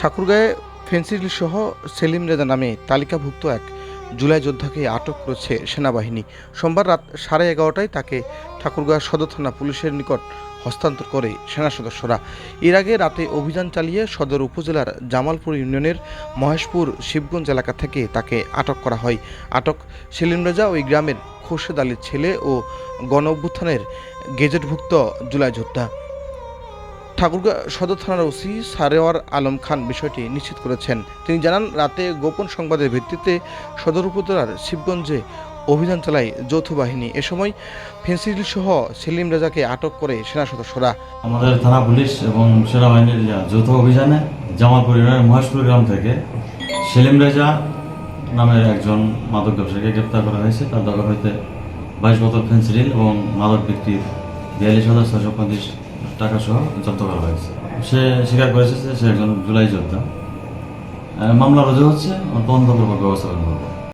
ঠাকুরগাঁয়ে ফেন্সিল সহ সেলিম রেজা নামে তালিকাভুক্ত এক জুলাই যোদ্ধাকে আটক করেছে সেনাবাহিনী। সোমবার রাত সাড়ে এগারোটায় তাকে ঠাকুরগাঁও সদর থানা পুলিশের নিকট হস্তান্তর করে সেনা সদস্যরা। এর আগে রাতে অভিযান চালিয়ে সদর উপজেলার জামালপুর ইউনিয়নের মহেশপুর শিবগঞ্জ এলাকা থেকে তাকে আটক করা হয়। আটক সেলিম রেজা ওই গ্রামের খোরশেদ আলীর ছেলে ও গণ অভ্যুত্থানের গেজেটভুক্ত জুলাই যোদ্ধা। ঠাকুরগাঁ সদর থানার ওসি সারেওয়ার আলম খান বিষয়টি নিশ্চিত করেছেন। তিনি জানান, রাতে গোপন সংবাদের ভিত্তিতে সদর উপজেলার শিবগঞ্জে অভিযান চালায় যৌথ বাহিনী। এ সময় ফেন্সিল সহ সেলিম রাজাকে আটক করে সেনা সদস্যরা। আমাদের থানা পুলিশ এবং সেনাবাহিনীর যৌথ অভিযানে জামালপুর ইউনিয়নের মহেশপুর গ্রাম থেকে সেলিম রেজা নামের একজন মাদক ব্যবসায়ীকে গ্রেপ্তার করা হয়েছে। তার দখল হইতে বাইশ বোতল ফেন্সিডিল এবং মাদক বিক্রির বিয়াল্লিশ হাজার ছয়শো পঁয়ত্রিশ টাকা সহ জব্দ করা হয়েছে। সে স্বীকার করেছে যে সে একজন জুলাই যোদ্ধা। মামলা রুজু হচ্ছে তদন্তপূর্বক ব্যবস্থা গ্রহণ করবে।